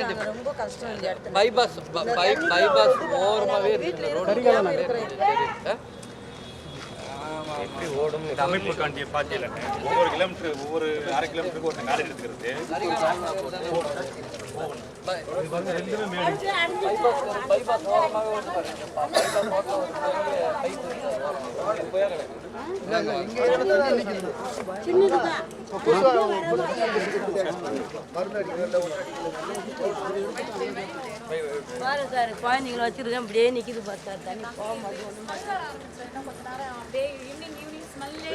நாங்க ரொம்ப கஷ்டம் இந்த இடத்துல. பைபாஸ் பை பைபாஸ் ஓரமாகவே இருக்குது ரோடு எப்படி ஓடும் இந்த அமைப்பு காண்டிய பார்த்தீங்க ஒவ்வொரு கிலோமீட்டர் ஒவ்வொரு அரை கிலோமீட்டருக்கு ஒரு நாடு எடுத்துக்கிறது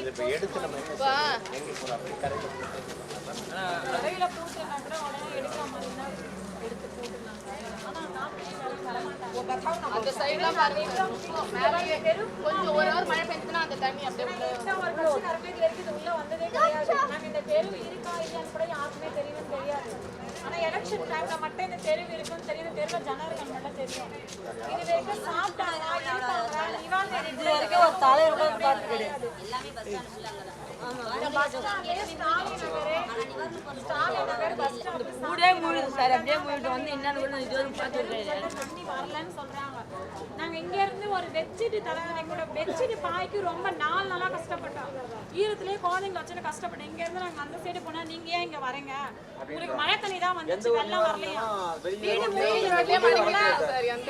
பைபாஸ் ஓரமாகவே வந்து பாருங்க பைபாஸ் பாரு சார் குழந்தைங்களை வச்சிருக்கேன் அப்படியே நிக்குது பாரு சார் தண்ணி போக மாட்டேங்குது அந்த சைடுலாம் பாருங்க. மேலே கொஞ்சம் ஒரு ஹவர் மழை பெஞ்சுன்னா அந்த தண்ணி அப்படியே உள்ள ஆனா எலெக்ஷன் டைம்ல மட்டும் இந்த தெருவு இருக்குன்னு தெரியும் தெருவுல ஜனம் மட்டும் தெரியும். இது வரைக்கும் சாப்பிட்டாங்க இருக்காங்க இவாங்க இது வரைக்கும் ஒரு தலைவர் கூட பார்த்து கிடையாது ஊடே முழுது சார். அப்படியே முழுது வந்து என்னன்னு கூட இது வரைக்கும் பார்த்து கிடையாது தண்ணி வரலன்னு சொல்றாங்க. நாங்க இங்க இருந்து ஒரு பெட்ஷீட் தலைவனை கூட பெட்ஷீட் பாய்க்கு ரொம்ப நாள் நாளா கஷ்டப்பட்டோம். ஈரத்திலேயே குழந்தைங்க வச்சுட்டு கஷ்டப்பட்டோம். இங்க இருந்து நாங்க அந்த சைடு போனா நீங்க ஏன் இங்க வரீங்க? உங்களுக்கு மழை தண்ணி தான் வந்துச்சு. வெள்ளம் வரலையா.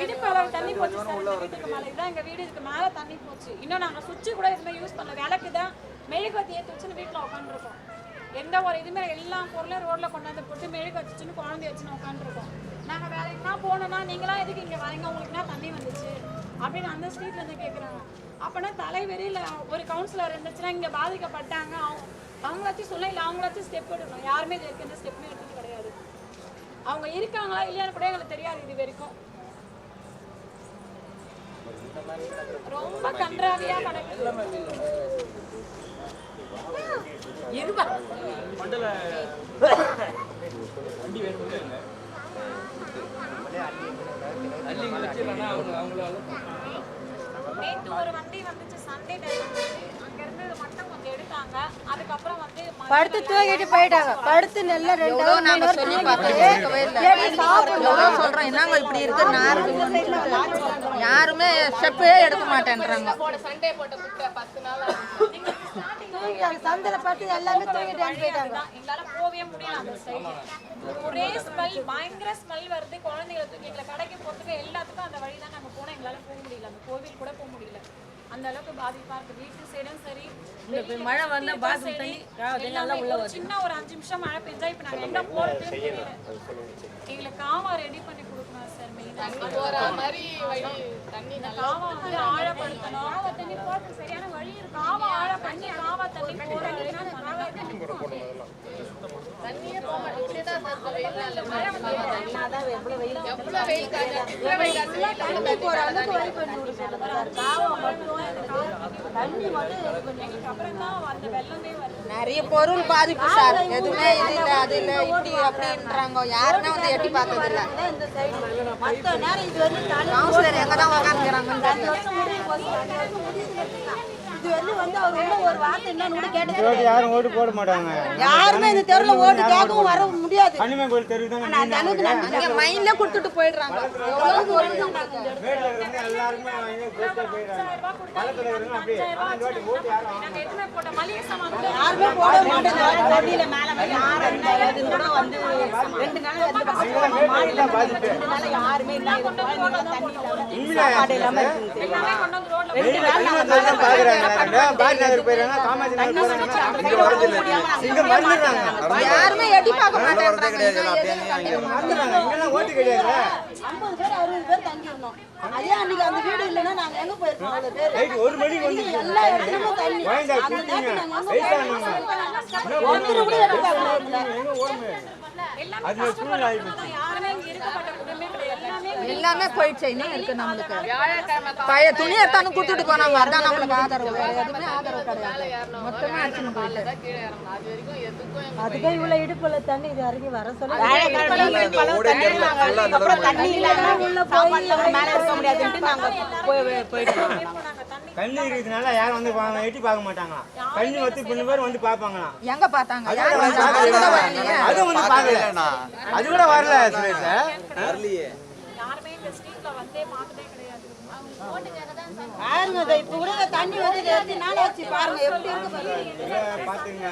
இடுப்பு அளவு தண்ணி போச்சு சார் இந்த வீட்டுக்கு மேல இதான் எங்க வீடு இதுக்கு மேல தண்ணி போச்சு. இன்னும் நாங்க சுவிட்ச் கூட எதுவுமே யூஸ் பண்ணல. விளக்கு தான் மெழுகுவத்தி ஏற்றி வச்சுன்னு வீட்டுல உட்காந்துருக்கோம் எந்த ஒரு இதுவுமே எல்லா பொருளும் ரோட்ல கொண்டாந்து போட்டு மெழுகு வச்சுன்னு குழந்தைய வச்சுன்னு உட்காந்துருக்கோம் நாங்கள் வேற எங்கன்னா போனோம்னா நீங்களாம் எதுக்கு இங்கே வரீங்க? உங்களுக்கு என்ன தண்ணி வந்துச்சு? அப்படின்னு அந்த ஸ்ட்ரீட்ல இருந்து கேட்குறாங்க அப்பனா தலைவரியில் ஒரு கவுன்சிலர் இருந்துச்சுன்னா இங்கே பாதிக்கப்பட்டாங்க. அவங்க அவங்களாச்சும் சொல்ல இல்லை அவங்களாச்சும் ஸ்டெப் எடுக்கணும். யாருமே இது வரைக்கும் எந்த ஸ்டெப்புமே எடுத்தது கிடையாது. அவங்க இருக்காங்களா இல்லையான்னு கூட எங்களுக்கு தெரியாது இது வரைக்கும். ரொம்ப கன்றாவியா கிடக்குது படுத்து தூக்கிட்டு போயிட்டாங்க. படுத்து நல்லா ரெண்டு நாங்க சொல்லி பார்த்தோம் சொல்றோம் என்னங்க இப்படி இருக்கு? நார் யாருமே ஸ்டெப்பே எடுக்க மாட்டேன்றாங்க. தூங்கிட்டாங்க. சண்டே போட்ட சந்தில படுத்து எல்லாமே தூங்கிட்டாங்க போயிட்டாங்க எங்களால போகவே முடியல அந்த சைடு ஒரே ஸ்மெல் பயங்கர ஸ்மெல் வருது. குழந்தைகளை தூக்கி எங்களை கடைக்கு போறதுக்கு எல்லாத்துக்கும் அந்த வழி தான் நாங்க போனோம் எங்களால போக முடியல. அந்த கோவில் கூட போக முடியல. அந்த அளவுக்கு பாதிப்பா இருக்கு. வீட்டு சைடும் சரி மழை வந்தா பாத்ரூம் தண்ணி சின்ன ஒரு அஞ்சு நிமிஷம் மழை பெஞ்சா இப்ப நாங்க எங்க தெரியல. எங்களுக்கு காவா ரெடி பண்ணி கொடுக்கணும் சார் மெயினா போற மாதிரி வழி தண்ணி காவா வந்து ஆழப்படுத்தணும். காவா தண்ணி போறதுக்கு சரியான வழி இருக்கு. காவா ஆழ பண்ணி காவா தண்ணி போற நிறைய பொருள் பாதிப்பு சார். எதுவுமே இது இல்லை அது இல்லை இப்படி அப்படின்றாங்க. யாருமே வந்து எட்டி பார்த்தது இல்லை. கவுன்சிலர் எங்கே தான் உட்காந்துக்கிறாங்கன்னு இது வந்து வந்து அவர் இன்னும் ஒரு வார்த்தை என்னன்னு கூட கேட்டது ரோடு யாரும் ஓட்டு போட மாட்டாங்க. யாருமே இந்த தெருவுல ஓட்டு கேட்கவும் வர முடியாது. கனிமன் கோயில் தெரு தான் அந்த அளவுக்கு கொடுத்துட்டு போயிடுறாங்க. எல்லாருமே யாரும் போட மாட்டேங்கிறாங்க. தண்ணியில மேல யாரும் கூட வந்து ரெண்டு நாள் யாருமே இல்ல. தண்ணி இல்லாம ரெண்டு நாள் பாரதி நகர் போயிடுறாங்க காமாட்சி நகர் போறாங்க இங்க வரதில்லை. இங்க மறந்துடுறாங்க. யாருமே எட்டி பார்க்க மாட்டேன்றாங்க மறந்துடுறாங்க. இங்கெல்லாம் ஓட்டு கிடையாது ஐம்பது பேர் அறுபது பேர் தங்கி இருந்தோம் அதே அன்னைக்கு அந்த வீடு இல்லைன்னா நாங்க எங்க போயிருப்போம் அவ்வளவு பேர். நைட்டு ஒரு மணிக்கு வந்து எல்லா இடமும் தண்ணி. அந்த நேரத்துல நாங்க ஒருத்தர் கூட எல்லாமே போயிடுச்சு. இன்னும் இருக்கு நம்மளுக்கு? பழைய துணி எடுத்தாலும் கொடுத்துட்டு போனாங்க அதான் நம்மளுக்கு ஆதரவு வேற எதுவுமே ஆதரவு கிடையாது. மொத்தமா அடிச்சுன்னு போயிட்டு அதுக்கே இவ்வளவு இடுப்புல தண்ணி இது இறங்கி வர சொல்ல அப்புறம் தண்ணி இல்லாம உள்ள போய் மேல இருக்க முடியாதுன்ட்டு நாங்க போய் போயிட்டோம் போனாங்க தண்ணி கண்ணு இருக்கிறதுனால யாரும் வந்து எட்டி பார்க்க மாட்டாங்களாம். கண்ணு வச்சு பின்ன பேர் வந்து பார்ப்பாங்களாம். எங்க பார்த்தாங்க? அது வந்து? பார்க்கல. அது கூட வரலையே. வந்து வரல சுரேஷ். வந்தே கிடையாது. பாருங்க இப்ப கூட தண்ணி வந்து பாருங்க எப்படி இருக்கு பாருங்க. பாத்துங்க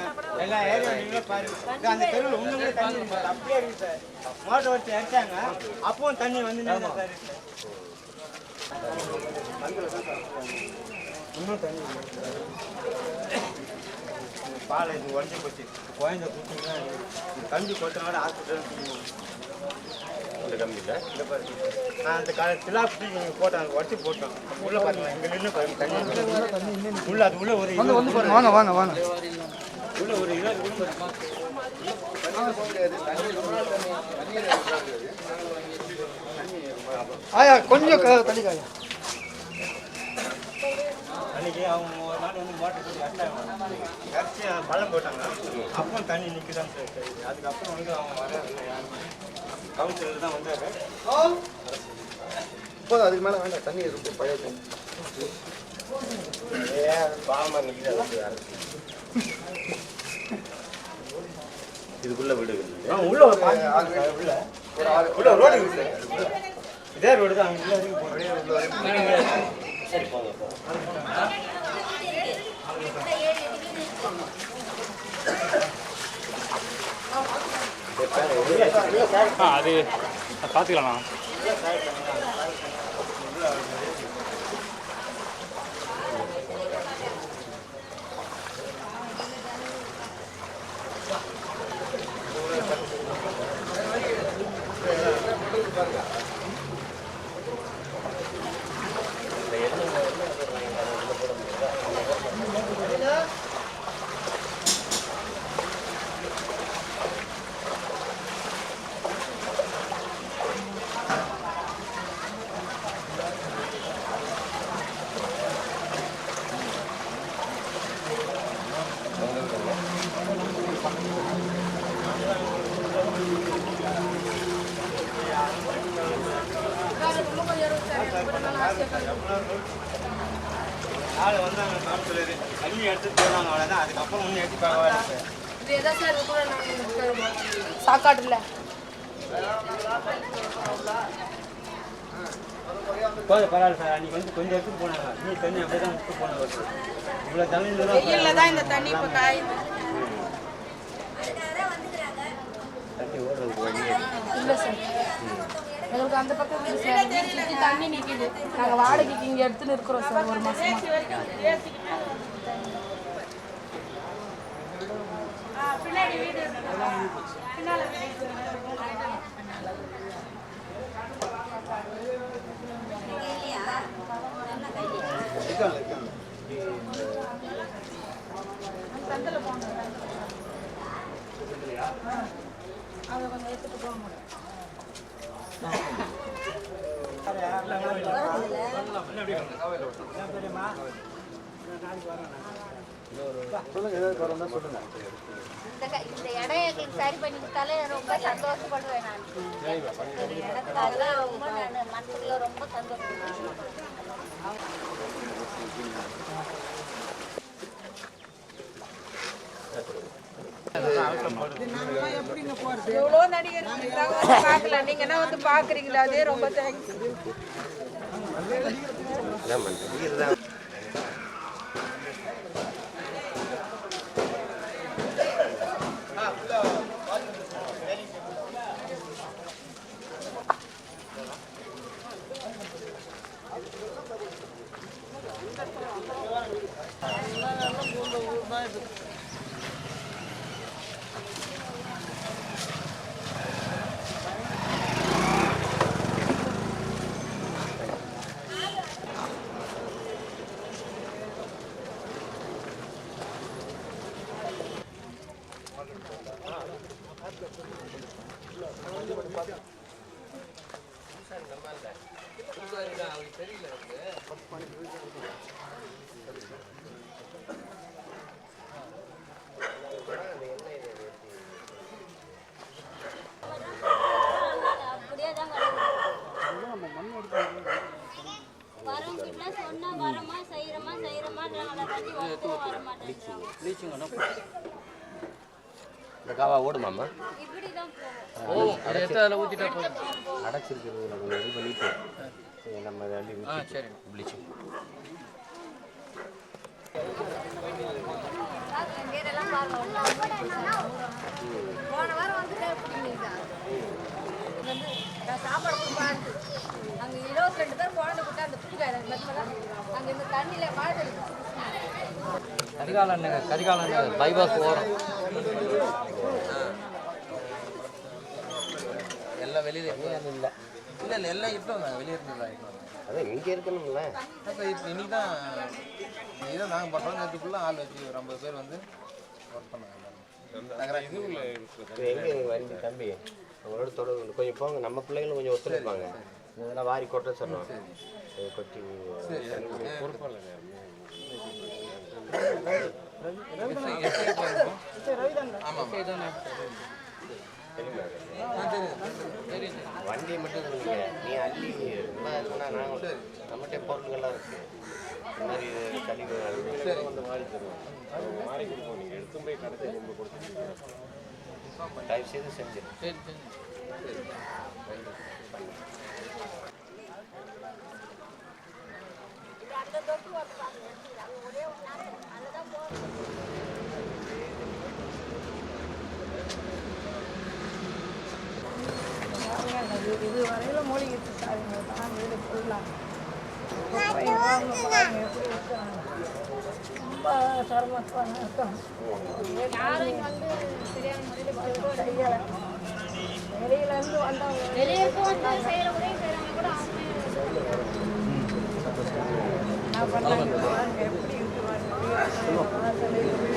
எல்லா ஏரியா பாருங்க. அந்த தெருவில் கூட தண்ணி இருக்கு சார் அப்படியே இருக்கு சார். மோட்டர் வச்சு அடிச்சாங்க அப்பவும் தண்ணி வந்து சார். இன்னும் தண்ணி. பால் இது உடஞ்சி போச்சு. குழந்தை குட்டிங்கன்னா கஞ்சி கொட்டினோட ஹாஸ்பிட்டல் இந்த கம்மி இல்லை? இந்த பாருங்க நான் அந்த கால சிலாப்பி போட்டேன். அங்க உடச்சி போட்டோம். உள்ள பாருங்க. இங்க நின்று பாருங்க. தண்ணி உள்ள அது உள்ள ஒரு வந்து வந்து பாருங்க. வாங்க வாங்க வாங்க. உள்ள ஒரு உள்ள ஆயா கொஞ்சம் தள்ளிக்காயா அன்னைக்கு அவங்க ஒரு நாள் வந்து மோட்டர் போட்டு அடிச்சாங்க. அடிச்சு பள்ளம் போட்டாங்க. அப்போ தண்ணி நிற்குதான் சார் அதுக்கப்புறம் வந்து அவங்க வரல யாருமே கவுன்சிலர் தான் வந்தாரு. போதும் அதுக்கு மேலே வேண்டாம். தண்ணி இருக்கு பழைய தண்ணி. பாவமாக நிற்கிறது இதுக்குள்ள வீடு உள்ள உள்ள. உள்ள ரோடு இதே ரோடு தான். அங்க உள்ள வரைக்கும் போகிறேன் சரி போங்க போங்க ஆ அது பார்த்துக்கலாம்? ஆள் வந்தாங்க கவுன்சிலர் தண்ணி எடுத்துட்டு போனாங்க அவ்வளோதான் அதுக்கப்புறம் ஒன்றும் எடுத்து பரவாயில்ல சார் சாக்காட்டுல. போதும் பரவாயில்ல சார். அன்னைக்கு வந்து கொஞ்சம் எடுத்துட்டு போனாங்க நீ தண்ணி அப்படியே தான் விட்டு போனாங்க இவ்வளோ தான் வெயில்ல தான் இந்த தண்ணி இப்ப காயுது. தண்ணி ஓடுறதுக்கு வழி இல்லை. சார். எங்களுக்கு அந்த பக்கம் வீடு சுற்றி தண்ணி நிற்கிது நாங்கள் வாடகைக்கு இங்கே எடுத்துன்னு இருக்கிறோம் சார் ஒரு மாதம் பின்னாடி வீடு எடுத்துகிட்டு போக மாட்டோம் சொல்லுங்க. ஏதாவது குறை சொல்லுங்க இந்த இந்த இடம் எங்களுக்கு சரி பண்ணி கொடுத்தாலே ரொம்ப சந்தோஷப்படுவேன் நான் இந்த இடத்துக்காக தான் ரொம்ப நான் மனசுக்குள்ள ரொம்ப சந்தோஷப்படுவேன் எவ்வளோ நடிகர் இருக்காங்க, வந்து நீங்க என்ன வந்து பாக்குறீங்களா அதே ரொம்ப தேங்க்ஸ் என்ன பண்ணுறது இதுதான் அப்படியே தான் கிடக்குது. வரவங்கிட்ட சொன்னா வரமா செய்யறமா ப்ளீச்சிங் வேணா இந்த காவா ஓடுமாம்மா இப்படி தான் போகும் போகும் அதை எடுத்து அதில் ஊற்றிட்டா போதும் அடைச்சிருக்கிறது பண்ணிட்டு சரி, நம்ம அதை அள்ளி சரி ப்ளீச்சிங் போன வாரம் வந்துட்டு வந்து நான் சாப்பாடு கொடுப்பான்ட்டு அங்கே இருபத்தி ரெண்டு பேர் குழந்தை விட்டு அந்த மெத்தமெல்லாம் அங்கே இந்த தண்ணியில் கரிகாலன் கரிகாலன் நகர் பைபாஸ் ஓரம் எல்லாம் வெளியில இல்லை இல்லை. இல்லை எல்லாம் இப்போ வெளியே அதான் இங்கே இருக்கணும்ல? அப்போ இப்போ இன்னைக்கு தான் நாங்கள் பண்ணுறோம் ஃபுல்லாக ஆள் வச்சு ஒரு ஐம்பது பேர் வந்து ஒர்க் பண்ணாங்க எங்கே வண்டி தம்பி? உங்களோட தொடர்பு கொஞ்சம் போங்க நம்ம பிள்ளைங்களும் கொஞ்சம் ஒத்துழைப்பாங்க. இதெல்லாம் வாரி கொட்ட இது கொட்டி வண்டியை மட்டும் சொல்லுங்க நீ அள்ளி ரொம்ப சொன்னா நாங்கள் நம்மகிட்ட பொருள்கள்லாம் இருக்கு. இந்த மாதிரி கழிவு வந்து வாரி தருவோம். வாரி கொடுப்போம். நீங்கள் எடுத்து போய் கடத்தை கொண்டு கொடுத்துருக்கீங்க தயவு செய்து செஞ்சிரு சரி சரி. இது வரையில மூலிகை சாரிங்க தான். வீடு ஃபுல்லாக ரொம்ப சிரமத்துவான இருக்கும் செய்யலை. வெளியிலேருந்து வந்தவங்க வெளியே வந்து செய்கிற உதவி செய்கிறவங்க கூட என்ன பண்ணாங்க? பாருங்க, எப்படி இருக்கு பாருங்க. வாசல் எல்லாம்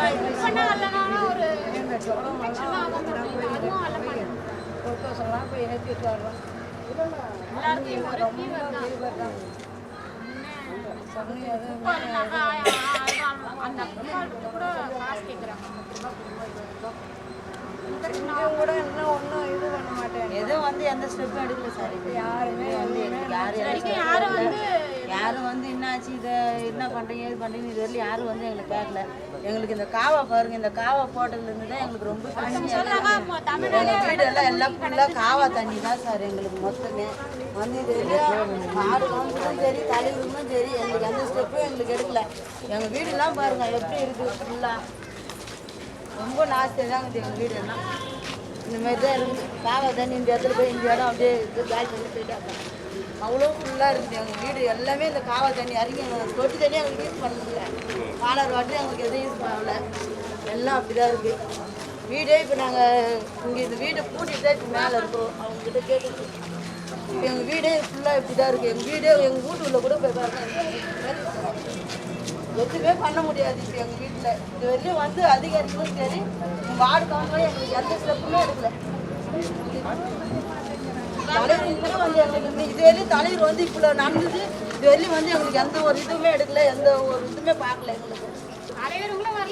அடிப்படை அல்லவா ஒரு அந்த கூட காசு கேட்குறாங்க கூட இன்னும் ஒன்றும் இது பண்ண மாட்டேன் எதுவும் வந்து எந்த ஸ்டெப்பும் எடுக்கல சார். இது யாருமே வந்து யாரும் எந்த யாரும் வந்து யாரும் வந்து என்னாச்சு இதை என்ன பண்ணுறீங்க இது பண்ணுறீங்க இது வரையிலும் யாரும் வந்து எங்களுக்கு கேட்கல. எங்களுக்கு இந்த காவா பாருங்க இந்த காவா போட்டதுலேருந்து தான் எங்களுக்கு ரொம்ப எங்கள் வீடு எல்லாம் ஃபுல்லாக காவா தண்ணி தான் சார் எங்களுக்கு மொத்தமே. வந்து இது மாடு வாங்கினாலும் சரி தலைவருக்கும் சரி எங்களுக்கு எந்த ஸ்டெப்பும் எங்களுக்கு எடுக்கல. எங்கள் வீடுலாம் பாருங்க எப்படி இருக்குது ஃபுல்லாக ரொம்ப நாஸ்தியாக தான் எங்கள் வீடு எல்லாம் இந்த மாதிரி தான் இருக்குது காவா தண்ணி இந்த இடத்துல போய் இந்த இடம் அப்படியே இது காலி பண்ணி போயிட்டாங்க அவ்வளோ ஃபுல்லாக இருக்குது எங்கள் வீடு எல்லாமே இந்த காவல் தண்ணி இறங்கி தொட்டி தண்ணி எங்களுக்கு யூஸ் பண்ணல. காலர் வாட்டர் எங்களுக்கு எதுவும் யூஸ் பண்ணல. எல்லாம் அப்படி தான் இருக்குது வீடே இப்போ நாங்கள் இங்கே இந்த வீடு பூட்டிட்டு தான் இப்போ மேலே இருக்கோம். அவங்ககிட்ட கேட்டு எங்கள் வீடே ஃபுல்லாக இப்படி தான் இருக்குது எங்கள் வீடே எங்கள் வீட்டுக்குள்ளே கூட போய் பாருங்க. எதுவுமே பண்ண முடியாது இப்போ எங்கள் வீட்டில் இது வரையும் வந்து அதிகாரிகளும் சரி வார்டு கவுன்சிலும் எங்களுக்கு எந்த ஸ்டெப்புமே எடுக்கல. தலைவர் இதுல வந்து எங்களுக்கு இது வரையும் தலைவர் வந்து இப்போ நடந்தது. இது வரையும் வந்து எங்களுக்கு எந்த ஒரு இதுவுமே எடுக்கல எந்த ஒரு இதுவுமே பார்க்கல எங்களுக்கு.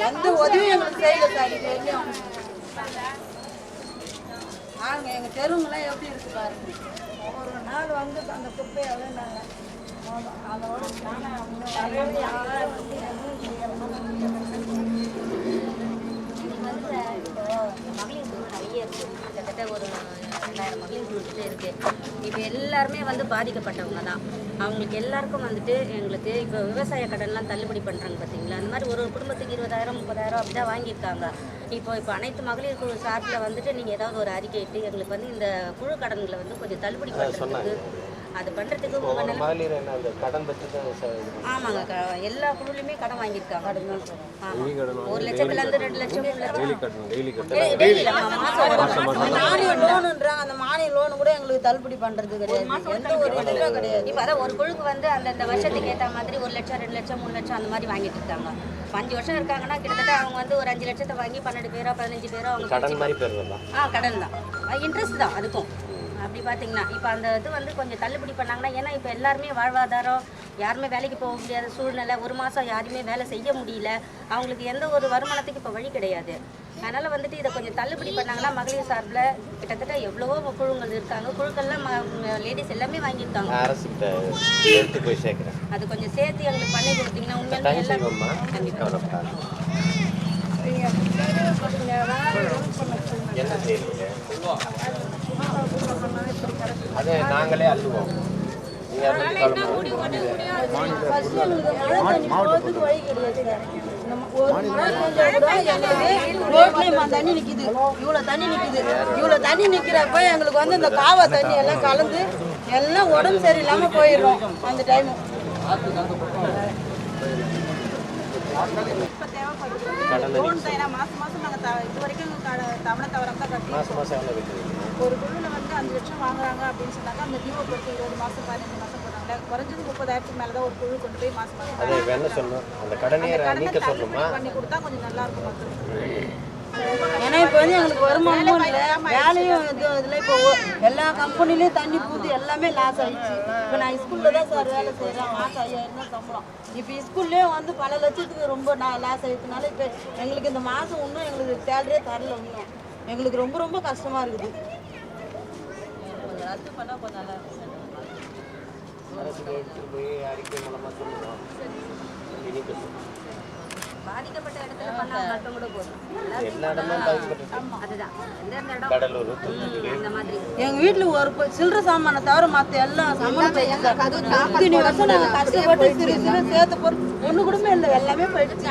எந்த உதவியும் எங்களுக்கு செய்யல சார் இது வரையும் பாருங்க எங்கள் தெருவுங்கெல்லாம் எப்படி இருக்கு பாருங்க. ஒரு நாள் வந்து அந்த குப்பையை அதோட வந்து மகளிர் நிறைய இருக்கு. கிட்டத்தட்ட ஒரு ரெண்டாயிரம் மகளிர் குழு கிட்ட இருக்கு. இப்போ எல்லாருமே வந்து பாதிக்கப்பட்டவங்க தான். அவங்களுக்கு எல்லாருக்கும் வந்துட்டு எங்களுக்கு இப்போ விவசாய கடன்லாம் தள்ளுபடி பண்ணுறாங்க பார்த்தீங்களா அந்த மாதிரி ஒரு ஒரு குடும்பத்துக்கு இருபதாயிரம் முப்பதாயிரம் அப்படி தான் வாங்கியிருக்காங்க. இப்போ இப்போ அனைத்து மகளிர் குழு சார்பில் வந்துட்டு நீங்கள் ஏதாவது ஒரு அறிக்கை இட்டு எங்களுக்கு வந்து இந்த குழு கடன்களை வந்து கொஞ்சம் தள்ளுபடி பண்ணுறதுக்கு அது பண்ணுறதுக்கு உங்கள் ஒரு நிலம் மகளிர் என்ன அந்த கடன் பெற்று தான் சார் இது பண்ணுவாங்க. ஆமாங்க க- எல்லா குழுலையுமே கடன் வாங்கியிருக்காங்க. ஆமாம் ஒரு லட்சத்துலேருந்து ரெண்டு லட்சம் மானிய லோனுன்றாங்க அந்த மானிய லோனு கூட எங்களுக்கு தள்ளுபடி பண்ணுறது கிடையாது. எந்த ஒரு இதுவும் கிடையாது. இப்போ அதான் ஒரு குழுக்கு வந்து அந்தந்த வருஷத்துக்கு ஏற்ற மாதிரி ஒரு லட்சம் ரெண்டு லட்சம் மூணு லட்சம் அந்த மாதிரி வாங்கிட்டு இருக்காங்க. அஞ்சு வருஷம் இருக்காங்கன்னா கிட்டத்தட்ட அவங்க வந்து ஒரு அஞ்சு லட்சத்தை வாங்கி பன்னெண்டு பேரோ பதினஞ்சு பேரோ அவங்க கடன் மாதிரி ஆ கடன் தான். இன்ட்ரெஸ்ட் தான் அதுக்கும். அப்படி பார்த்தீங்கன்னா இப்போ அந்த இது வந்து கொஞ்சம் தள்ளுபடி பண்ணாங்கன்னா ஏன்னா இப்போ எல்லாருமே வாழ்வாதாரம் யாருமே வேலைக்கு போக முடியாத சூழ்நிலை ஒரு மாதம் யாருமே வேலை செய்ய முடியல. அவங்களுக்கு எந்த ஒரு வருமானத்துக்கு இப்போ வழி கிடையாது. அதனால் வந்துட்டு இதை கொஞ்சம் தள்ளுபடி பண்ணாங்கன்னா மகளிர் சார்பில் கிட்டத்தட்ட எவ்வளவோ குழுங்கள் இருக்காங்க. குழுக்கள்லாம் லேடிஸ் எல்லாமே வாங்கியிருக்காங்க. அது கொஞ்சம் சேர்த்து எங்களுக்கு பண்ணி கொடுத்தீங்கன்னா கட்டாயம் எல்லாம் கவலைப்படாத என்ன செய்யறீங்க அதை நாங்களே அள்ளுவோம் நீங்க அதை பத்தி கவலைப்படாதீங்க. ஃபர்ஸ்ட் எங்களுக்கு மழை தண்ணி போகிறதுக்கு வழி கிடையாது சார் நம்ம ஒரு எங்களுக்கு ரோட்லேயும் தண்ணி நிற்கிது இவ்வளோ தண்ணி நிற்கிது இவ்வளோ தண்ணி நிற்கிறப்ப எங்களுக்கு வந்து இந்த காவா தண்ணி எல்லாம் கலந்து எல்லாம் உடம்பு சரியில்லாமல் போயிடும் அந்த டைமு மாசம் மாசம் நாங்க இது வரைக்கும் தவணை தவறாம தான் கட்டி மாசம் மாசம் ஒரு குழுல அஞ்சு லட்சம் வாங்குறாங்க அப்படின்னு சொன்னாங்க அந்த டிஓ பொறுத்து இருபது மாசம் பதினஞ்சு மாசம் போட்டாங்க குறைஞ்சது முப்பதாயிரத்துக்கு மேல தான் ஒரு குழு கொண்டு போய் அதை இப்ப என்ன சொல்லணும். அந்த கடனையை கடனை பண்ணி கொடுத்தா கொஞ்சம் நல்லா இருக்கும் மக்களுக்கு. ஏன்னா இப்போ வந்து எங்களுக்கு வருமானமும் இல்லை. வேலையும் இது இதில் இப்போ எல்லா கம்பெனிலையும் தண்ணி பூத்து எல்லாமே லாஸ் ஆயிடுச்சு. இப்போ நான் ஸ்கூலில் தான் சார் வேலை செய்கிறேன் மாதம் ஐயாயிரம் தான் சம்பளம். இப்போ ஸ்கூல்லேயே வந்து பல லட்சத்துக்கு ரொம்ப நான் லாஸ் ஆயிடுச்சுனால இப்போ எங்களுக்கு இந்த மாதம் இன்னும் எங்களுக்கு சேலரியே தரல இன்னும். எங்களுக்கு ரொம்ப ரொம்ப கஷ்டமாக இருக்குது. கொஞ்சம் ரத்து பண்ணால் கொஞ்சம் நல்லா இருக்கும். அரசுக்கு எடுத்துட்டு போய் அறிக்கை மூலமா சொல்லுவோம். நீக்க சொல்லுவோம் பாதிக்கப்பட்ட இடத்துல பண்ணா மட்டும் கூட போதும். எல்லா இடமும் பாதிக்கப்பட்டு அதுதான். எந்தெந்த இடம்? கடலூர் தூத்துக்குடி. இந்த மாதிரி. எங்க வீட்டுல ஒரு சில்லறை சாமானை தவிர மத்த எல்லாம் சாமான் இத்தனை வருஷம் நாங்க கஷ்டப்பட்டு சிறு சிறு சேர்த்த பொருள் ஒண்ணு கூட இல்லை எல்லாமே போயிடுச்சு.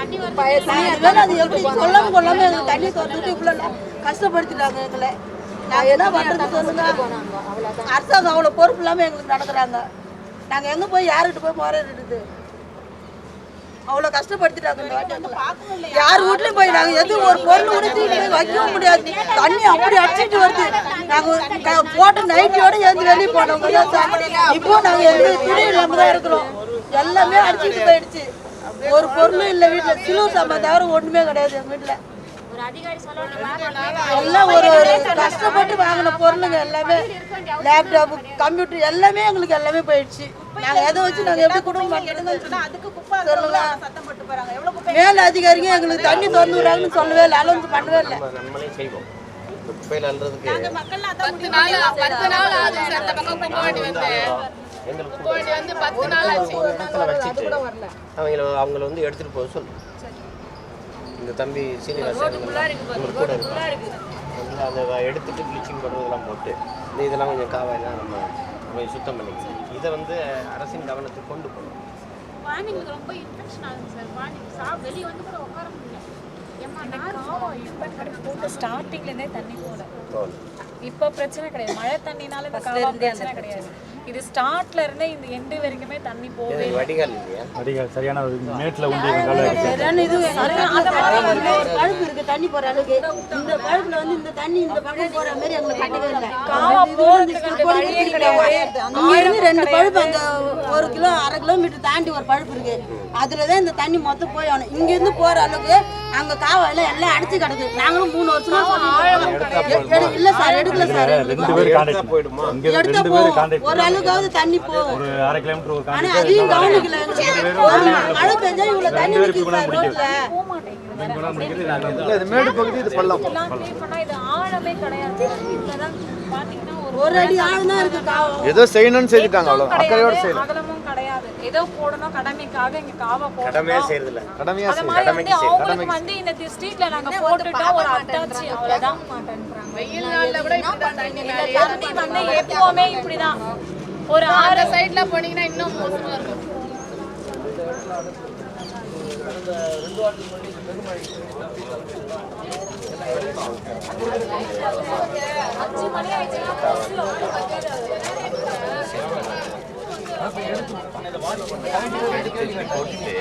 அது எப்படி சொல்லாம கொள்ளாம எங்களுக்கு தண்ணி திறந்துட்டு இவ்வளவு கஷ்டப்படுத்திட்டாங்க எங்களை. நாங்க என்ன பண்றது சொல்லுங்க அரசாங்கம் அவ்வளவு பொறுப்பு இல்லாம எங்களுக்கு நடக்கிறாங்க நாங்க எங்க போய் யாருக்கிட்ட போய் போறது அவ்வளோ கஷ்டப்படுத்திட்டாங்க இந்த வாட்டி யார் வீட்லயும் போய் நாங்க எது ஒரு பொருள் கூட போய் வைக்கவும் முடியாது. தண்ணி அப்படி அடிச்சிட்டு வருது. நாங்க போட்டு போட்ட நைட்டியோட எழுந்து வெளியே போனவங்க தான் இப்போ நாங்க எந்த துணி இல்லாம தான் இருக்கிறோம். எல்லாமே அடிச்சிட்டு போயிடுச்சு. ஒரு பொருளும் இல்லை வீட்டுல சிலூர் சாம்பார் தவிர ஒண்ணுமே கிடையாது எங்க வீட்டுல எல்லாம் ஒரு ஒரு கஷ்டப்பட்டு வாங்கின பொருளுங்க எல்லாமே. லேப்டாப் கம்ப்யூட்டர் எல்லாமே எங்களுக்கு எல்லாமே போயிடுச்சு. நாங்க எதை வச்சு நாங்க எப்படி குடும்பம் மேல் அதிகாரிங்க எங்களுக்கு தண்ணி திறந்து விடுறாங்கன்னு சொல்லவே இல்லை. அலோன்ஸ் பண்ணவே இல்லை. குப்பையில் முடிவு பத்து நாள் ஆகுது. சார் அந்த பக்கம் குப்பவாண்டி வந்து. எங்களுக்கு வந்து பத்து நாள் ஆச்சு. ஒரு இடத்துல வச்சுட்டு அவங்கள அவங்கள வந்து எடுத்துட்டு போக சொல்லு. இந்த தம்பி சீனிவாசன் உங்களுக்கு கூட இருக்கு வந்து அதை எடுத்துட்டு ப்ளீச்சிங் பவுடர் இதெல்லாம் போட்டு இந்த இதெல்லாம் கொஞ்சம் காவாயெல்லாம் நம்ம கொஞ்சம் சுத்தம் பண்ணிக்கலாம். இதை வந்து அரசின் கவனத்துக்கு கொண்டு போகணும். குழந்தைங்களுக்கு ரொம்ப இன்ஃபெக்ஷன் ஆகுது சார். குழந்தைங்க சா வெளியே வந்து கூட உட்கார முடியல. ஸ்டார்டிங்லேருந்தே தண்ணி போல தோணும் இப்போ பிரச்சனை கிடையாது. மழை தண்ணினால இந்த காவா பிரச்சனை. கிடையாது. இது ஸ்டார்ட்ல இருந்தே இந்த எண்டு வரைக்குமே தண்ணி இது வடிகால் இல்லையா? வடிகால் சரியான ஒரு மேட்டில் உண்டி சரியான இது பக்கத்துல வந்து ஒரு பழுப்பு இருக்கு தண்ணி போற அளவுக்கு இந்த பழுப்புல வந்து இந்த தண்ணி இந்த பக்கம் போற மாதிரி எங்களுக்கு கட்டவே இல்லை. காவா போறதுக்கு அந்த வழியே கிடையாது. இங்க இருந்து ரெண்டு பழுப்பு அந்த ஒரு கிலோ அரை கிலோமீட்டர் தாண்டி ஒரு பழுப்பு இருக்கு. அதுலதான் இந்த தண்ணி மொத்தம் போய் ஆகணும் இங்க இருந்து போற அளவுக்கு அங்க காவாயில எல்லாம் அடிச்சு கிடக்கு. நாங்களும் மூணு வருஷமா. இல்ல சார் எடுக்கல சார் ரெண்டு பேர் கான்டாக்ட் போயிடுமா? இங்கே எடுத்தா ரெண்டு பேர் போகும் கான்டாக்ட் ஒரு அளவுக்காவது தண்ணி போகும் ஒரு அரை கிலோமீட்டர் ஒரு ஆனா அதையும் கவனிக்கல. மழை பெஞ்சா இவ்வளவு தண்ணி நிக்குது சார் ரோட்ல. இல்லை இது மேடு பகுதி பள்ளம். ஒரு அடி ஆழம் தான் இருக்கு ஏதோ செய்யணும்னு செஞ்சுட்டாங்க அக்கறையோட ஏதோ போடணும் கடமைக்காக இங்க காவா கடமையா வந்து அவங்களுக்கு வந்து இந்த ஸ்ட்ரீட்ல நாங்க போட்டுட்டோம் ஒரு அட்டாச்சி அவ்வளவுதான் வெயில் நாள்ல கூட இப்படிதான் தண்ணி இந்த தண்ணி வந்து எப்பவுமே இப்படிதான். ஒரு ஆறு சைடுல போனீங்கன்னா இன்னும் மோசமா இருக்கும். அஞ்சு மணி ஆயிடுச்சுன்னா எடுத்து போட்டுட்டு